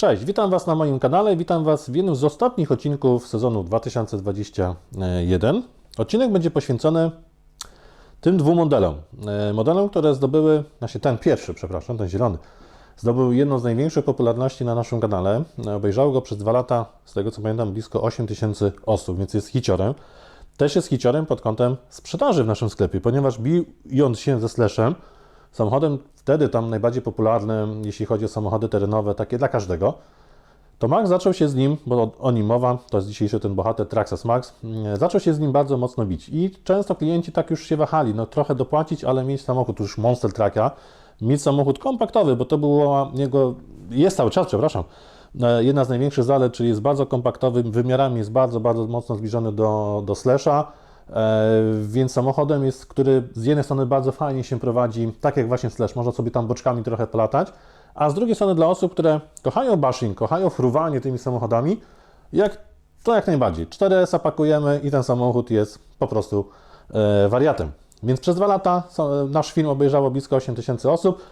Cześć, witam Was na moim kanale. Witam Was w jednym z ostatnich odcinków sezonu 2021. Odcinek będzie poświęcony tym dwóm modelom. E, Modelom, które zdobyły, znaczy ten pierwszy, przepraszam, ten zielony, zdobył jedną z największych popularności na naszym kanale. E, Obejrzało go przez dwa lata, z tego co pamiętam, blisko 8 tysięcy osób, więc jest hiciorem. Też jest hiciorem pod kątem sprzedaży w naszym sklepie, ponieważ bijąc się ze Slashem, samochodem wtedy tam najbardziej popularnym, jeśli chodzi o samochody terenowe, takie dla każdego, to Max zaczął się z nim, bo o- nim mowa, to jest dzisiejszy ten bohater Traxxas Max, mm, zaczął się z nim bardzo mocno bić. I często klienci tak już się wahali, no trochę dopłacić, ale mieć samochód już Monster Trucka, mieć samochód kompaktowy, bo to była jego, jest cały czas, przepraszam, e, jedna z największych zalet, czyli jest bardzo kompaktowy, wymiarami jest bardzo, bardzo mocno zbliżony do, do Slasha, więc samochodem jest, który z jednej strony bardzo fajnie się prowadzi, tak jak właśnie Slash, można sobie tam boczkami trochę polatać, a z drugiej strony dla osób, które kochają bashing, kochają fruwanie tymi samochodami, jak, to jak najbardziej. 4S pakujemy i ten samochód jest po prostu e, wariatem. Więc przez dwa lata nasz film obejrzało blisko 8 tysięcy osób.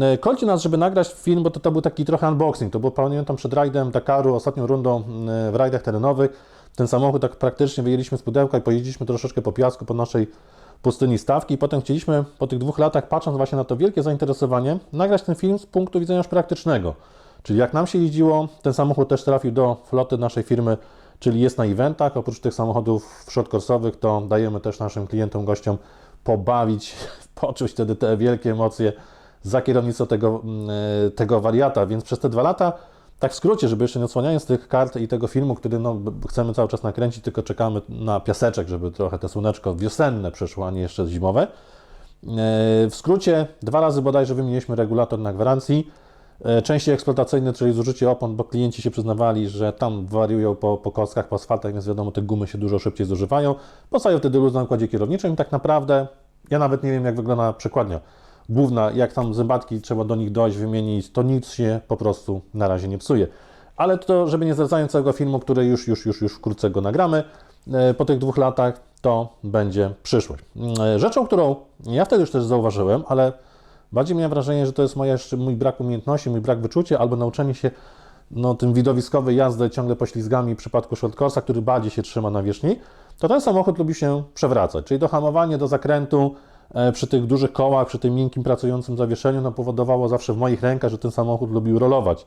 E, Kolcie nas, żeby nagrać film, bo to, to był taki trochę unboxing. To było, pamiętam, przed rajdem Dakaru, ostatnią rundą e, w rajdach terenowych. Ten samochód tak praktycznie wyjęliśmy z pudełka i pojeździliśmy troszeczkę po piasku po naszej pustyni stawki. I potem chcieliśmy po tych dwóch latach, patrząc właśnie na to wielkie zainteresowanie, nagrać ten film z punktu widzenia już praktycznego. Czyli jak nam się jeździło, ten samochód też trafił do floty naszej firmy, czyli jest na eventach. Oprócz tych samochodów shortcoursowych, to dajemy też naszym klientom, gościom pobawić, poczuć wtedy te wielkie emocje za kierownicą tego, mm, e, tego wariata. Więc przez te dwa lata, tak w skrócie, żeby jeszcze nie odsłaniając tych kart i tego filmu, który no, chcemy cały czas nakręcić, tylko czekamy na piaseczek, żeby trochę te słoneczko wiosenne przeszło, a nie jeszcze zimowe. E, W skrócie, dwa razy bodajże wymieniliśmy regulator na gwarancji. E, Części eksploatacyjne, czyli zużycie opon, bo klienci się przyznawali, że tam wariują po, po kostkach, po asfaltach, więc wiadomo, te gumy się dużo szybciej zużywają. Powstają wtedy luz na układzie kierowniczym i tak naprawdę, ja nawet nie wiem, jak wygląda przekładnia główna, jak tam zębatki trzeba do nich dojść, wymienić, to nic się po prostu na razie nie psuje. Ale to, żeby nie zdradzając całego filmu, który już, już, już, już wkrótce go nagramy, e, po tych dwóch latach, to będzie przyszłość. E, Rzeczą, którą ja wtedy już też zauważyłem, ale bardziej miałem wrażenie, że to jest moja, mój brak umiejętności, mój brak wyczucia, albo nauczenie się no, tym widowiskowej jazdy ciągle poślizgami w przypadku shortcoursa, który bardziej się trzyma na wierzchni, to ten samochód lubi się przewracać, czyli dohamowanie do zakrętu przy tych dużych kołach, przy tym miękkim pracującym zawieszeniu, no, powodowało zawsze w moich rękach, że ten samochód lubił rolować.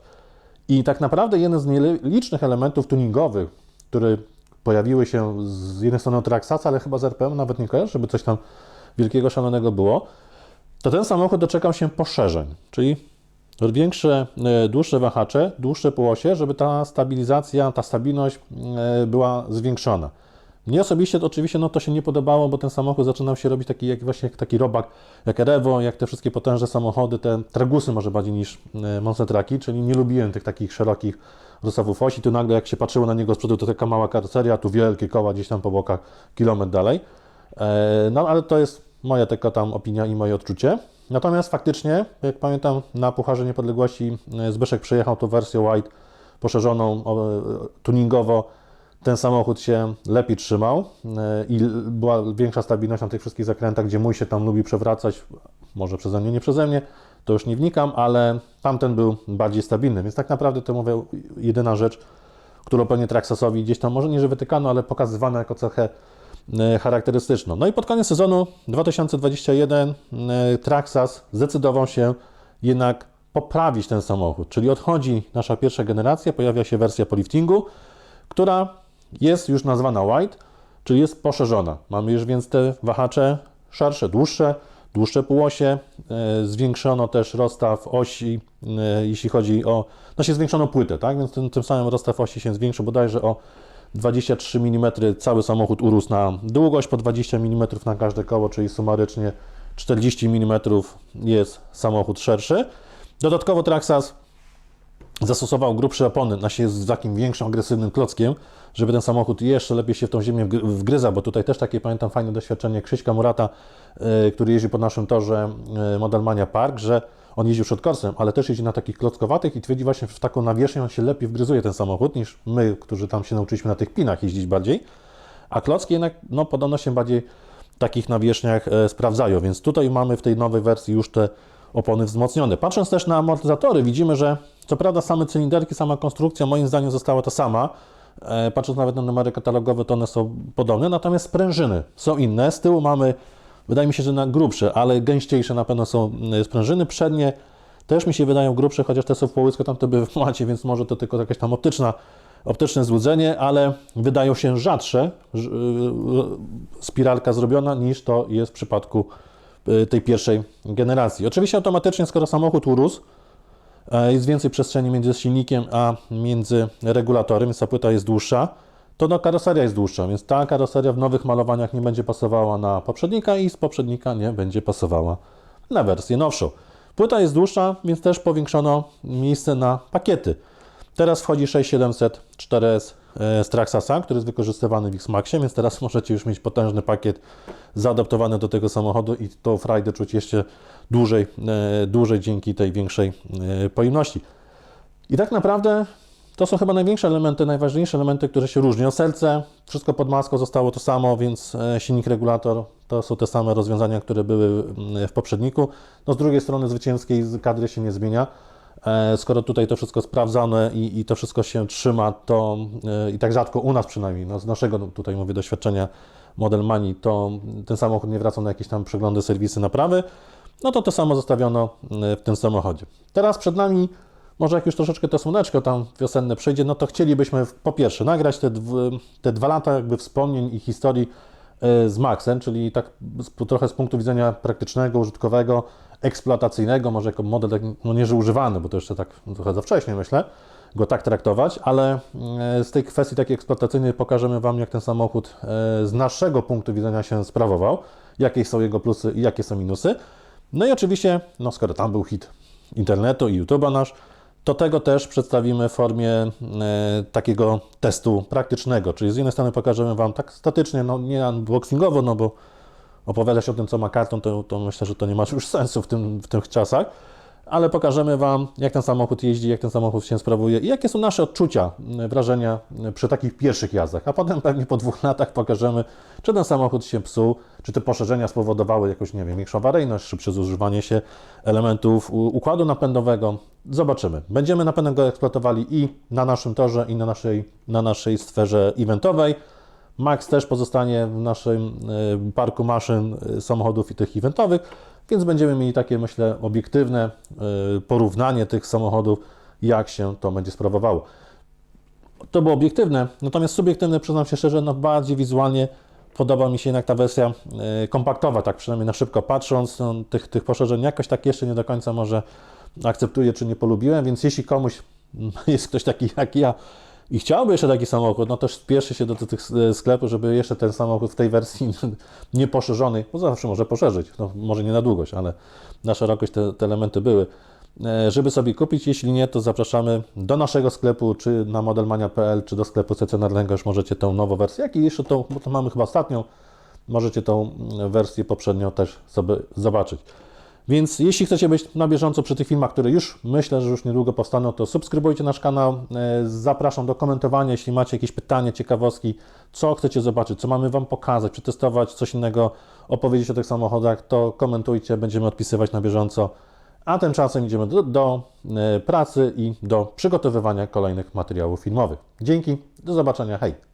I tak naprawdę jeden z nielicznych elementów tuningowych, które pojawiły się z jednej strony od Traxxasa, ale chyba z RPM, nawet nie kojarzę, żeby coś tam wielkiego, szalonego było, to ten samochód doczekał się poszerzeń, czyli większe, e, dłuższe wahacze, dłuższe półosie, żeby ta stabilizacja, ta stabilność e, była zwiększona. Mnie osobiście to oczywiście no, to się nie podobało, bo ten samochód zaczynał się robić taki jak właśnie taki robak, jak Revo, jak te wszystkie potężne samochody, te Tragusy może bardziej niż e, Monster czyli nie lubiłem tych takich szerokich rozstawów osi. Tu nagle jak się patrzyło na niego z przodu, to taka mała karoseria, tu wielkie koła gdzieś tam po bokach, kilometr dalej. E, No ale to jest moja tylko tam opinia i moje odczucie. Natomiast faktycznie, jak pamiętam, na Pucharze Niepodległości e, Zbyszek przejechał tą wersję White poszerzoną tuningowo. Ten samochód się lepiej trzymał e, i była większa stabilność na tych wszystkich zakrętach, gdzie mój się tam lubi przewracać, może przeze mnie, nie przeze mnie, to już nie wnikam, ale tamten był bardziej stabilny, więc tak naprawdę to mówię jedyna rzecz, którą pewnie Traxxasowi gdzieś tam, może nie że wytykano, ale pokazywano jako cechę e, charakterystyczną. No i pod koniec sezonu 2021 e, Traxxas zdecydował się jednak poprawić ten samochód, czyli odchodzi nasza pierwsza generacja, pojawia się wersja po liftingu, która jest już nazwana White, czyli jest poszerzona. Mamy już więc te wahacze szersze, dłuższe, dłuższe półosie, e, zwiększono też rozstaw osi, e, jeśli chodzi o, no się zwiększono płytę, tak, więc tym, tym samym rozstaw osi się zwiększył bodajże o 23 mm, cały samochód urósł na długość po 20 mm na każde koło, czyli sumarycznie 40 mm jest samochód szerszy. Dodatkowo Traxxas zastosował grubsze opony, na się z takim większym, agresywnym klockiem, żeby ten samochód jeszcze lepiej się w tą ziemię wgry- wgryzał, bo tutaj też takie pamiętam fajne doświadczenie Krzyśka Murata, e, który jeździł po naszym torze e, Modelmania Park, że on jeździł shortcoursem, ale też jeździ na takich klockowatych i twierdzi właśnie w taką nawierzchnię on się lepiej wgryzuje ten samochód niż my, którzy tam się nauczyliśmy na tych pinach jeździć bardziej, a klocki jednak no, podobno się bardziej takich nawierzchniach e, sprawdzają, więc tutaj mamy w tej nowej wersji już te opony wzmocnione. Patrząc też na amortyzatory, widzimy, że co prawda same cylinderki, sama konstrukcja moim zdaniem została ta sama. E, Patrząc nawet na numery katalogowe, to one są podobne, natomiast sprężyny są inne. Z tyłu mamy, wydaje mi się, że na grubsze, ale gęściejsze na pewno są e, sprężyny. Przednie też mi się wydają grubsze, chociaż te są w połysku, tamte były w macie, więc może to tylko jakaś tam optyczne złudzenie, ale wydają się rzadsze y, spiralka zrobiona niż to jest w przypadku tej pierwszej generacji. Oczywiście automatycznie, skoro samochód urósł, e, jest więcej przestrzeni między silnikiem a między regulatorem, więc ta płyta jest dłuższa, to no, karoseria jest dłuższa, więc ta karoseria w nowych malowaniach nie będzie pasowała na poprzednika i z poprzednika nie będzie pasowała na wersję nowszą. Płyta jest dłuższa, więc też powiększono miejsce na pakiety. Teraz wchodzi 6700 4S e, z Traxasa, który jest wykorzystywany w X-Maxie, więc teraz możecie już mieć potężny pakiet zaadaptowany do tego samochodu i tą frajdę czuć jeszcze dłużej, e, dłużej dzięki tej większej e, pojemności. I tak naprawdę to są chyba największe elementy, najważniejsze elementy, które się różnią. Serce, wszystko pod maską zostało to samo, więc silnik, regulator to są te same rozwiązania, które były mm, w poprzedniku. No z drugiej strony zwycięskiej kadry się nie zmienia. E, Skoro tutaj to wszystko sprawdzone i, i to wszystko się trzyma, to e, i tak rzadko u nas przynajmniej, no z naszego tutaj mówię doświadczenia Model Mani, to ten samochód nie wracał na jakieś tam przeglądy, serwisy, naprawy, no to to samo zostawiono e, w tym samochodzie. Teraz przed nami, może jak już troszeczkę to słoneczko tam wiosenne przyjdzie, no to chcielibyśmy po pierwsze nagrać te, dw- te dwa lata jakby wspomnień i historii z Maxem, czyli tak trochę z punktu widzenia praktycznego, użytkowego, eksploatacyjnego, może jako model, tak, no nie że używany, bo to jeszcze tak trochę za wcześnie myślę, go tak traktować, ale e, z tej kwestii takiej eksploatacyjnej pokażemy Wam, jak ten samochód e, z naszego punktu widzenia się sprawował, jakie są jego plusy i jakie są minusy. No i oczywiście, no skoro tam był hit internetu i YouTube'a nasz, to tego też przedstawimy w formie e, takiego testu praktycznego, czyli z jednej strony pokażemy Wam tak statycznie, no nie unboxingowo, no bo opowiadać o tym, co ma karton, to, to myślę, że to nie ma już sensu w, tym, w tych czasach, ale pokażemy Wam, jak ten samochód jeździ, jak ten samochód się sprawuje i jakie są nasze odczucia, m, wrażenia m, przy takich pierwszych jazdach, a potem pewnie po dwóch latach pokażemy, czy ten samochód się psuł, czy te poszerzenia spowodowały jakąś, nie wiem, większą awaryjność, szybsze zużywanie się elementów układu napędowego. Zobaczymy. Będziemy na pewno go eksploatowali i na naszym torze, i na naszej, na naszej sferze eventowej. Max też pozostanie w naszym e, parku maszyn e, samochodów i tych eventowych, więc będziemy mieli takie, myślę, obiektywne e, porównanie tych samochodów, jak się to będzie sprawowało. To było obiektywne, natomiast subiektywne, przyznam się szczerze, no bardziej wizualnie podoba mi się jednak ta wersja kompaktowa, tak przynajmniej na szybko patrząc, no, tych, tych poszerzeń jakoś tak jeszcze nie do końca może akceptuję, czy nie polubiłem, więc jeśli komuś jest ktoś taki jak ja i chciałby jeszcze taki samochód, no to spieszy się do tych e, sklepów, żeby jeszcze ten samochód w tej wersji nieposzerzonej, bo zawsze może poszerzyć, no, może nie na długość, ale na szerokość te, te elementy były, e, żeby sobie kupić. Jeśli nie, to zapraszamy do naszego sklepu, czy na modelmania.pl, czy do sklepu stacjonarnego, już możecie tą nową wersję, jak i jeszcze tą, bo to mamy chyba ostatnią, możecie tą mm, wersję poprzednią też sobie zobaczyć. Więc jeśli chcecie być na bieżąco przy tych filmach, które już myślę, że już niedługo powstaną, to subskrybujcie nasz kanał. E, Zapraszam do komentowania, jeśli macie jakieś pytania, ciekawostki, co chcecie zobaczyć, co mamy Wam pokazać, przetestować, coś innego, opowiedzieć o tych samochodach, to komentujcie, będziemy odpisywać na bieżąco. A tymczasem idziemy do, do e, pracy i do przygotowywania kolejnych materiałów filmowych. Dzięki, do zobaczenia, hej!